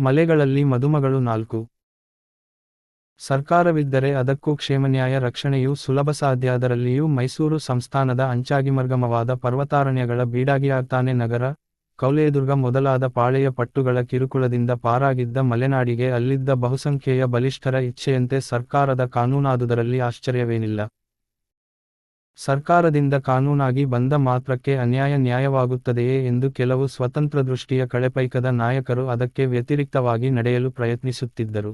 ಮಲೆಗಳಲ್ಲಿ ಮದುಮಗಳು ನಾಲ್ಕು. ಸರ್ಕಾರವಿದ್ದರೆ ಅದಕ್ಕೂ ಕ್ಷೇಮನ್ಯಾಯ ರಕ್ಷಣೆಯು ಸುಲಭ ಸಾಧ್ಯ. ಅದರಲ್ಲಿಯೂ ಮೈಸೂರು ಸಂಸ್ಥಾನದ ಅಂಚಾಗಿಮರ್ಗಮವಾದ ಪರ್ವತಾರಣ್ಯಗಳ ಬೀಡಾಗಿಯಾಗ್ತಾನೆ. ನಗರ, ಕೌಲೇದುರ್ಗ ಮೊದಲಾದ ಪಾಳೆಯ ಪಟ್ಟುಗಳ ಕಿರುಕುಳದಿಂದ ಪಾರಾಗಿದ್ದ ಮಲೆನಾಡಿಗೆ ಅಲ್ಲಿದ್ದ ಬಹುಸಂಖ್ಯೆಯ ಬಲಿಷ್ಠರ ಇಚ್ಛೆಯಂತೆ ಸರ್ಕಾರದ ಕಾನೂನಾದುದರಲ್ಲಿ ಆಶ್ಚರ್ಯವೇನಿಲ್ಲ. ಸರ್ಕಾರದಿಂದ ಕಾನೂನಾಗಿ ಬಂದ ಮಾತ್ರಕ್ಕೆ ಅನ್ಯಾಯ ನ್ಯಾಯವಾಗುತ್ತದೆಯೇ ಎಂದು ಕೆಲವು ಸ್ವತಂತ್ರ ದೃಷ್ಟಿಯ ಕಳೆಪೈಕದ ನಾಯಕರು ಅದಕ್ಕೆ ವ್ಯತಿರಿಕ್ತವಾಗಿ ನಡೆಯಲು ಪ್ರಯತ್ನಿಸುತ್ತಿದ್ದರು.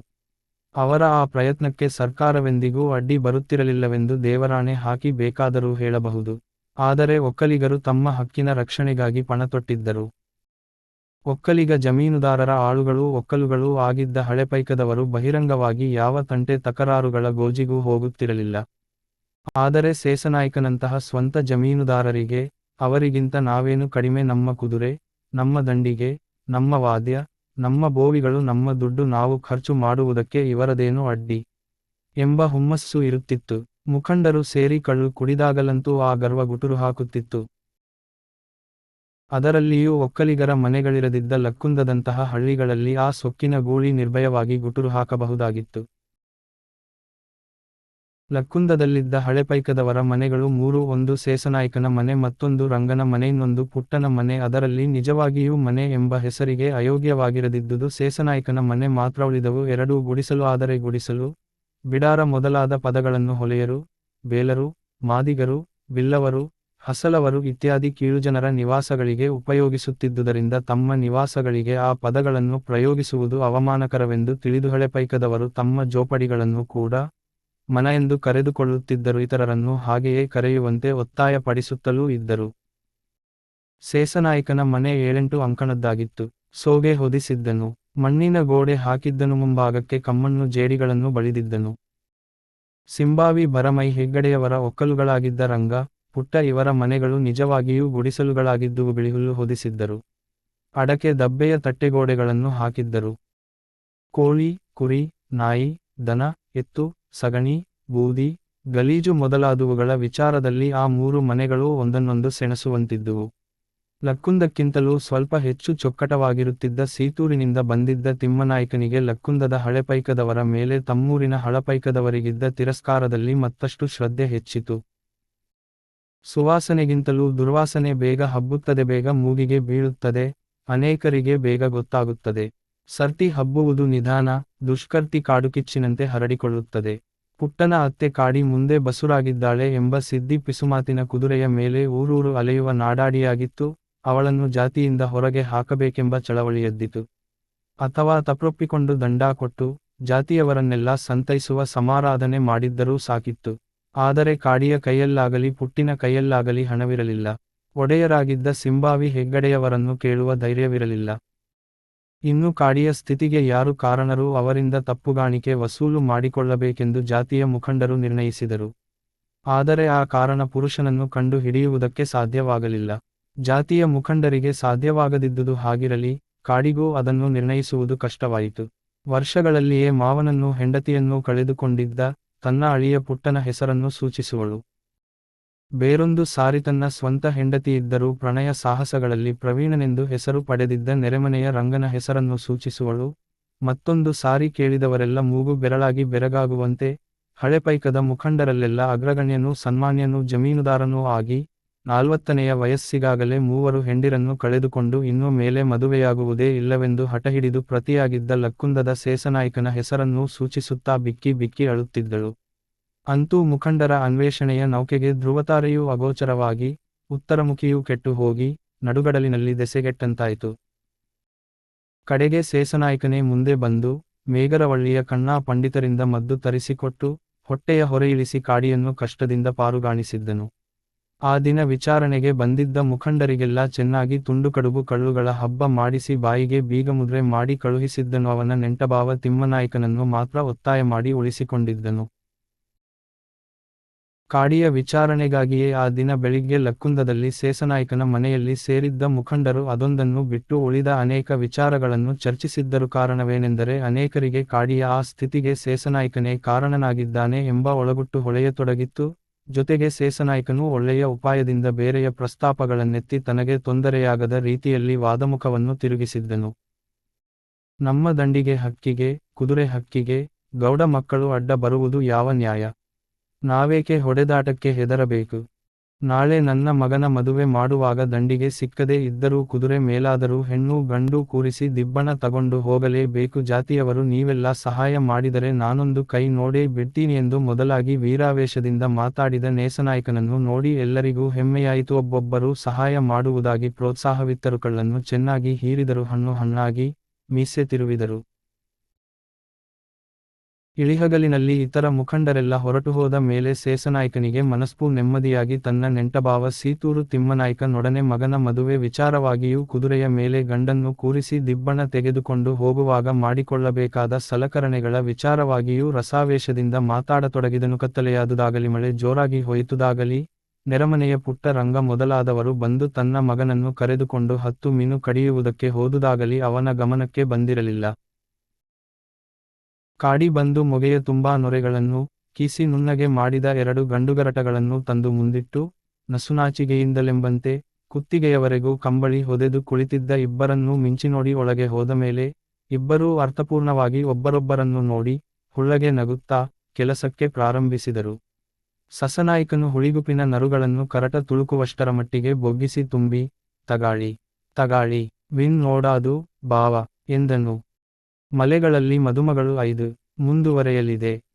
ಅವರ ಆ ಪ್ರಯತ್ನಕ್ಕೆ ಸರ್ಕಾರವೆಂದಿಗೂ ಅಡ್ಡಿ ಬರುತ್ತಿರಲಿಲ್ಲವೆಂದು ದೇವರಾಣೆ ಹಾಕಿ ಬೇಕಾದರೂ ಹೇಳಬಹುದು. ಆದರೆ ಒಕ್ಕಲಿಗರು ತಮ್ಮ ಹಕ್ಕಿನ ರಕ್ಷಣೆಗಾಗಿ ಪಣತೊಟ್ಟಿದ್ದರು. ಒಕ್ಕಲಿಗ ಜಮೀನುದಾರರ ಆಳುಗಳು ಒಕ್ಕಲುಗಳೂ ಆಗಿದ್ದ ಹಳೆಪೈಕದವರು ಬಹಿರಂಗವಾಗಿ ಯಾವ ತಂಟೆ ತಕರಾರುಗಳ ಗೋಜಿಗೂ ಹೋಗುತ್ತಿರಲಿಲ್ಲ. ಆದರೆ ಸೇಸನಾಯ್ಕನಂತಹ ಸ್ವಂತ ಜಮೀನುದಾರರಿಗೆ, ಅವರಿಗಿಂತ ನಾವೇನು ಕಡಿಮೆ ನಮ್ಮ ಕುದುರೆ, ನಮ್ಮ ದಂಡಿಗೆ, ನಮ್ಮ ವಾದ್ಯ, ನಮ್ಮ ಬೋವಿಗಳು, ನಮ್ಮ ದುಡ್ಡು ನಾವು ಖರ್ಚು ಮಾಡುವುದಕ್ಕೆ ಇವರದೇನು ಅಡ್ಡಿ ಎಂಬ ಹುಮ್ಮಸ್ಸು ಇರುತ್ತಿತ್ತು. ಮುಖಂಡರು ಸೇರಿ ಕಳ್ಳು ಕುಡಿದಾಗಲಂತೂ ಆ ಗರ್ವ ಗುಟುರು ಹಾಕುತ್ತಿತ್ತು. ಅದರಲ್ಲಿಯೂ ಒಕ್ಕಲಿಗರ ಮನೆಗಳಿರದಿದ್ದ ಲಕ್ಕುಂದದಂತಹ ಹಳ್ಳಿಗಳಲ್ಲಿ ಆ ಸೊಕ್ಕಿನ ಗೂಳಿ ನಿರ್ಭಯವಾಗಿ ಗುಟುರು ಹಾಕಬಹುದಾಗಿತ್ತು. ಲಕ್ಕುಂದದಲ್ಲಿದ್ದ ಹಳೆಪೈಕದವರ ಮನೆಗಳು ಮೂರು, ಒಂದು ಸೇಸನಾಯ್ಕನ ಮನೆ ಮತ್ತೊಂದು ರಂಗನ ಮನೆ, ಇನ್ನೊಂದು ಪುಟ್ಟನ ಮನೆ. ಅದರಲ್ಲಿ ನಿಜವಾಗಿಯೂ ಮನೆ ಎಂಬ ಹೆಸರಿಗೆ ಅಯೋಗ್ಯವಾಗಿರದಿದ್ದುದು ಸೇಸನಾಯ್ಕನ ಮನೆ ಮಾತ್ರ ಉಳಿದವು. ಎರಡೂ ಗುಡಿಸಲು, ಆದರೆ ಗುಡಿಸಲು ಬಿಡಾರ ಮೊದಲಾದ ಪದಗಳನ್ನು ಹೊಲೆಯರು, ಬೇಲರು, ಮಾದಿಗರು, ಬಿಲ್ಲವರು, ಹಸಲವರು ಇತ್ಯಾದಿ ಕೀಳುಜನರ ನಿವಾಸಗಳಿಗೆ ಉಪಯೋಗಿಸುತ್ತಿದ್ದುದರಿಂದ ತಮ್ಮ ನಿವಾಸಗಳಿಗೆ ಆ ಪದಗಳನ್ನು ಪ್ರಯೋಗಿಸುವುದು ಅವಮಾನಕರವೆಂದು ತಿಳಿದು ಹಳೆಪೈಕದವರು ತಮ್ಮ ಜೋಪಡಿಗಳನ್ನು ಕೂಡ ಮನ ಎಂದು ಕರೆದುಕೊಳ್ಳುತ್ತಿದ್ದರು. ಇತರರನ್ನು ಹಾಗೆಯೇ ಕರೆಯುವಂತೆ ಒತ್ತಾಯಪಡಿಸುತ್ತಲೂ ಇದ್ದರು. ಸೇಸನಾಯಕನ ಮನೆ ಏಳೆಂಟು ಅಂಕಣದ್ದಾಗಿತ್ತು. ಸೋಗೆ ಹೊದಿಸಿದ್ದನು. ಮಣ್ಣಿನ ಗೋಡೆ ಹಾಕಿದ್ದನು. ಮುಂಭಾಗಕ್ಕೆ ಕಮ್ಮಣ್ಣು ಜೇಡಿಗಳನ್ನು ಬಳಿದಿದ್ದನು. ಸಿಂಬಾವಿ ಬರಮೈ ಹೆಗ್ಗಡೆಯವರ ಒಕ್ಕಲುಗಳಾಗಿದ್ದ ರಂಗ, ಪುಟ್ಟ ಇವರ ಮನೆಗಳು ನಿಜವಾಗಿಯೂ ಗುಡಿಸಲುಗಳಾಗಿದ್ದು ಬಿಳಿಹುಲ್ಲು ಹೊದಿಸಿದ್ದರು. ಅಡಕೆ ದಬ್ಬೆಯ ತಟ್ಟೆಗೋಡೆಗಳನ್ನು ಹಾಕಿದ್ದರು. ಕೋಳಿ, ಕುರಿ, ನಾಯಿ, ದನ ಎತ್ತು ಸಗಣಿ, ಬೂದಿ, ಗಲೀಜು ಮೊದಲಾದವುಗಳ ವಿಚಾರದಲ್ಲಿ ಆ ಮೂರು ಮನೆಗಳು ಒಂದನ್ನೊಂದು ಸೆಣಸುವಂತಿದ್ದುವು. ಲಕ್ಕುಂದಕ್ಕಿಂತಲೂ ಸ್ವಲ್ಪ ಹೆಚ್ಚು ಚೊಕ್ಕಟವಾಗಿರುತ್ತಿದ್ದ ಸೀತೂರಿನಿಂದ ಬಂದಿದ್ದ ತಿಮ್ಮನಾಯ್ಕನಿಗೆ ಲಕ್ಕುಂದದ ಹಳೆಪೈಕದವರ ಮೇಲೆ ತಮ್ಮೂರಿನ ಹಳಪೈಕದವರಿಗಿದ್ದ ತಿರಸ್ಕಾರದಲ್ಲಿ ಮತ್ತಷ್ಟು ಶ್ರದ್ಧೆ ಹೆಚ್ಚಿತು. ಸುವಾಸನೆಗಿಂತಲೂ ದುರ್ವಾಸನೆ ಬೇಗ ಹಬ್ಬುತ್ತದೆ, ಬೇಗ ಮೂಗಿಗೆ ಬೀಳುತ್ತದೆ, ಅನೇಕರಿಗೆ ಬೇಗ ಗೊತ್ತಾಗುತ್ತದೆ. ಸರ್ತಿ ಹಬ್ಬುವುದು ನಿಧಾನ, ದುಷ್ಕರ್ತಿ ಕಾಡುಕಿಚ್ಚಿನಂತೆ ಹರಡಿಕೊಳ್ಳುತ್ತದೆ. ಪುಟ್ಟನ ಅತ್ತೆ ಕಾಡಿ ಮುಂದೆ ಬಸುರಾಗಿದ್ದಾಳೆ ಎಂಬ ಸಿದ್ದಿ ಪಿಸುಮಾತಿನ ಕುದುರೆಯ ಮೇಲೆ ಊರೂರು ಅಲೆಯುವ ನಾಡಾಡಿಯಾಗಿತ್ತು, ಅವಳನ್ನು ಜಾತಿಯಿಂದ ಹೊರಗೆ ಹಾಕಬೇಕೆಂಬ ಚಳವಳಿಯದ್ದಿತು. ಅಥವಾ ತಪ್ರೊಪ್ಪಿಕೊಂಡು ದಂಡ ಕೊಟ್ಟು, ಜಾತಿಯವರನ್ನೆಲ್ಲ ಸಂತೈಸುವ ಸಮಾರಾಧನೆ ಮಾಡಿದ್ದರೂ ಸಾಕಿತ್ತು. ಆದರೆ ಕಾಡಿಯ ಕೈಯಲ್ಲಾಗಲಿ ಪುಟ್ಟಿನ ಕೈಯಲ್ಲಾಗಲಿ ಹಣವಿರಲಿಲ್ಲ. ಒಡೆಯರಾಗಿದ್ದ ಸಿಂಬಾವಿ ಹೆಗ್ಗಡೆಯವರನ್ನು ಕೇಳುವ ಧೈರ್ಯವಿರಲಿಲ್ಲ. ಇನ್ನು ಕಾಡಿಯ ಸ್ಥಿತಿಗೆ ಯಾರು ಕಾರಣರೂ ಅವರಿಂದ ತಪ್ಪುಗಾಣಿಕೆ ವಸೂಲು ಮಾಡಿಕೊಳ್ಳಬೇಕೆಂದು ಜಾತಿಯ ಮುಖಂಡರು ನಿರ್ಣಯಿಸಿದರು. ಆದರೆ ಆ ಕಾರಣ ಪುರುಷನನ್ನು ಕಂಡು ಹಿಡಿಯುವುದಕ್ಕೆ ಸಾಧ್ಯವಾಗಲಿಲ್ಲ. ಜಾತಿಯ ಮುಖಂಡರಿಗೆ ಸಾಧ್ಯವಾಗದಿದ್ದುದು ಹಾಗಿರಲಿ, ಕಾಡಿಗೂ ಅದನ್ನು ನಿರ್ಣಯಿಸುವುದು ಕಷ್ಟವಾಯಿತು. ವರ್ಷಗಳಲ್ಲಿಯೇ ಮಾವನನ್ನು ಹೆಂಡತಿಯನ್ನೂ ಕಳೆದುಕೊಂಡಿದ್ದ ತನ್ನ ಅಳಿಯ ಪುಟ್ಟನ ಹೆಸರನ್ನು ಸೂಚಿಸುವಳು. ಬೇರೊಂದು ಸಾರಿ ತನ್ನ ಸ್ವಂತ ಹೆಂಡತಿಯಿದ್ದರೂ ಪ್ರಣಯ ಸಾಹಸಗಳಲ್ಲಿ ಪ್ರವೀಣನೆಂದು ಹೆಸರು ಪಡೆದಿದ್ದ ನೆರೆಮನೆಯ ರಂಗನ ಹೆಸರನ್ನು ಸೂಚಿಸುವಳು. ಮತ್ತೊಂದು ಸಾರಿ ಕೇಳಿದವರೆಲ್ಲ ಮೂಗು ಬೆರಳಾಗಿ ಬೆರಗಾಗುವಂತೆ ಹಳೆಪೈಕದ ಮುಖಂಡರಲ್ಲೆಲ್ಲ ಅಗ್ರಗಣ್ಯನೂ ಸನ್ಮಾನ್ಯನೂ ಜಮೀನುದಾರನೂ ಆಗಿ, ನಾಲ್ವತ್ತನೆಯ ವಯಸ್ಸಿಗಾಗಲೇ ಮೂವರು ಹೆಂಡಿರನ್ನು ಕಳೆದುಕೊಂಡು ಇನ್ನೂ ಮೇಲೆ ಮದುವೆಯಾಗುವುದೇ ಇಲ್ಲವೆಂದು ಹಠಹಿಡಿದು ಪ್ರತಿಯಾಗಿದ್ದ ಲಕ್ಕುಂದದ ಸೇಸನಾಯ್ಕನ ಹೆಸರನ್ನೂ ಸೂಚಿಸುತ್ತಾ ಬಿಕ್ಕಿ ಬಿಕ್ಕಿ ಅಳುತ್ತಿದ್ದಳು. ಅಂತೂ ಮುಖಂಡರ ಅನ್ವೇಷಣೆಯ ನೌಕೆಗೆ ಧ್ರುವತಾರೆಯೂ ಅಗೋಚರವಾಗಿ, ಉತ್ತರಮುಖಿಯೂ ಕೆಟ್ಟು ಹೋಗಿ ನಡುಗಡಲಿನಲ್ಲಿ ದೆಸೆಗೆಟ್ಟಂತಾಯಿತು. ಕಡೆಗೆ ಸೇಸನಾಯ್ಕನೇ ಮುಂದೆ ಬಂದು ಮೇಗರವಳ್ಳಿಯ ಕಣ್ಣಾ ಪಂಡಿತರಿಂದ ಮದ್ದು ತರಿಸಿಕೊಟ್ಟು, ಹೊಟ್ಟೆಯ ಹೊರೆಯಿಳಿಸಿ ಕಾಡಿಯನ್ನು ಕಷ್ಟದಿಂದ ಪಾರುಗಾಣಿಸಿದ್ದನು. ಆ ದಿನ ವಿಚಾರಣೆಗೆ ಬಂದಿದ್ದ ಮುಖಂಡರಿಗೆಲ್ಲ ಚೆನ್ನಾಗಿ ತುಂಡುಕಡುಬು ಕಳ್ಳುಗಳ ಹಬ್ಬ ಮಾಡಿಸಿ ಬಾಯಿಗೆ ಬೀಗಮುದ್ರೆ ಮಾಡಿ ಕಳುಹಿಸಿದ್ದನು. ಅವನ ನೆಂಟಭಾವ ತಿಮ್ಮನಾಯಕನನ್ನು ಮಾತ್ರ ಒತ್ತಾಯ ಮಾಡಿ ಉಳಿಸಿಕೊಂಡಿದ್ದನು. ಕಾಡಿಯ ವಿಚಾರಣೆಗಾಗಿಯೇ ಆ ದಿನ ಬೆಳಿಗ್ಗೆ ಲಕ್ಕುಂದದಲ್ಲಿ ಸೇಸನಾಯ್ಕನ ಮನೆಯಲ್ಲಿ ಸೇರಿದ್ದ ಮುಖಂಡರು ಅದೊಂದನ್ನು ಬಿಟ್ಟು ಉಳಿದ ಅನೇಕ ವಿಚಾರಗಳನ್ನು ಚರ್ಚಿಸಿದ್ದರು. ಕಾರಣವೇನೆಂದರೆ ಅನೇಕರಿಗೆ ಕಾಡಿಯ ಆ ಸ್ಥಿತಿಗೆ ಸೇಸನಾಯ್ಕನೇ ಕಾರಣನಾಗಿದ್ದಾನೆ ಎಂಬ ಒಳಗುಟ್ಟು ಹೊಳೆಯತೊಡಗಿತ್ತು. ಜೊತೆಗೆ ಸೇಸನಾಯ್ಕನು ಒಳ್ಳೆಯ ಉಪಾಯದಿಂದ ಬೇರೆಯ ಪ್ರಸ್ತಾಪಗಳನ್ನೆತ್ತಿ ತನಗೆ ತೊಂದರೆಯಾಗದ ರೀತಿಯಲ್ಲಿ ವಾದಮುಖವನ್ನು ತಿರುಗಿಸಿದ್ದನು. ನಮ್ಮ ದಂಡಿಗೆ ಹಕ್ಕಿಗೆ, ಕುದುರೆ ಹಕ್ಕಿಗೆ, ಗೌಡ ಮಕ್ಕಳು ಅಡ್ಡ ಬರುವುದು ಯಾವ ನ್ಯಾಯ? ನಾವೇಕೆ ಹೊಡೆದಾಟಕ್ಕೆ ಹೆದರಬೇಕು? ನಾಳೆ ನನ್ನ ಮಗನ ಮದುವೆ ಮಾಡುವಾಗ ದಂಡಿಗೆ ಸಿಕ್ಕದೇ ಇದ್ದರೂ ಕುದುರೆ ಮೇಲಾದರೂ ಹೆಣ್ಣು ಗಂಡು ಕೂರಿಸಿ ದಿಬ್ಬಣ ತಗೊಂಡು ಹೋಗಲೇಬೇಕು ಜಾತಿಯವರು ನೀವೆಲ್ಲ ಸಹಾಯ ಮಾಡಿದರೆ ನಾನೊಂದು ಕೈ ನೋಡೇ ಬಿಡ್ತೀನಿ ಎಂದು ಮೊದಲಾಗಿ ವೀರಾವೇಶದಿಂದ ಮಾತಾಡಿದ ನೇಸನಾಯಕನನ್ನು ನೋಡಿ ಎಲ್ಲರಿಗೂ ಹೆಮ್ಮೆಯಾಯಿತು. ಒಬ್ಬೊಬ್ಬರು ಸಹಾಯ ಮಾಡುವುದಾಗಿ ಪ್ರೋತ್ಸಾಹವಿತ್ತರುಗಳನ್ನು ಚೆನ್ನಾಗಿ ಹೀರಿದರು. ಹಣ್ಣು ಹಣ್ಣಾಗಿ ಮೀಸೆ ತಿರುವಿದರು ಇಳಿಹಗಲಿನಲ್ಲಿ ಇತರ ಮುಖಂಡರೆಲ್ಲ ಹೊರಟುಹೋದ ಮೇಲೆ ಸೇಸನಾಯ್ಕನಿಗೆ ಮನಸ್ಪು ನೆಮ್ಮದಿಯಾಗಿ ತನ್ನ ನೆಂಟಭಾವ ಸೀತೂರು ತಿಮ್ಮನಾಯ್ಕನೊಡನೆ ಮಗನ ಮದುವೆ ವಿಚಾರವಾಗಿಯೂ ಕುದುರೆಯ ಮೇಲೆ ಗಂಡನ್ನು ಕೂರಿಸಿ ದಿಬ್ಬಣ ತೆಗೆದುಕೊಂಡು ಹೋಗುವಾಗ ಮಾಡಿಕೊಳ್ಳಬೇಕಾದ ಸಲಕರಣೆಗಳ ವಿಚಾರವಾಗಿಯೂ ರಸಾವೇಶದಿಂದ ಮಾತಾಡತೊಡಗಿದನು. ಕತ್ತಲೆಯಾದುದಾಗಲಿ, ಮಳೆ ಜೋರಾಗಿ ಹೋಯಿತುದಾಗಲಿ, ನೆರಮನೆಯ ಪುಟ್ಟ ರಂಗ ಮೊದಲಾದವರು ಬಂದು ತನ್ನ ಮಗನನ್ನು ಕರೆದುಕೊಂಡು ಹತ್ತು ಮೀನು ಕಡಿಯುವುದಕ್ಕೆ ಹೋದುದಾಗಲಿ ಅವನ ಗಮನಕ್ಕೆ ಬಂದಿರಲಿಲ್ಲ. ಕಾಡಿ ಬಂದು ಮೊಗೆಯ ತುಂಬಾ ನೊರೆಗಳನ್ನು ಕೀಸಿ ನುಣ್ಣಗೆ ಮಾಡಿದ ಎರಡು ಗಂಡುಗರಟಗಳನ್ನು ತಂದು ಮುಂದಿಟ್ಟು ನಸುನಾಚಿಗೆಯಿಂದಲೆಂಬಂತೆ ಕುತ್ತಿಗೆಯವರೆಗೂ ಕಂಬಳಿ ಹೊದೆದು ಕುಳಿತಿದ್ದ ಇಬ್ಬರನ್ನೂ ಮಿಂಚಿನೋಡಿ ಒಳಗೆ ಹೋದ ಮೇಲೆ ಇಬ್ಬರೂ ಅರ್ಥಪೂರ್ಣವಾಗಿ ಒಬ್ಬರೊಬ್ಬರನ್ನು ನೋಡಿ ಹುಳ್ಳಗೆ ನಗುತ್ತಾ ಕೆಲಸಕ್ಕೆ ಪ್ರಾರಂಭಿಸಿದರು. ಸಸನಾಯಕನು ಹುಳಿಗುಪಿನ ನರುಗಳನ್ನು ಕರಟ ತುಳುಕುವಷ್ಟರ ಮಟ್ಟಿಗೆ ಬೊಗ್ಗಿಸಿ ತುಂಬಿ, ತಗಾಳಿ ತಗಾಳಿ, ವಿನ್ ನೋಡಾದು ಬಾವ, ಎಂದನು. ಮಲೆಗಳಲ್ಲಿ ಮದುಮಗಳು ಐದು ಮುಂದುವರೆಯಲಿದೆ.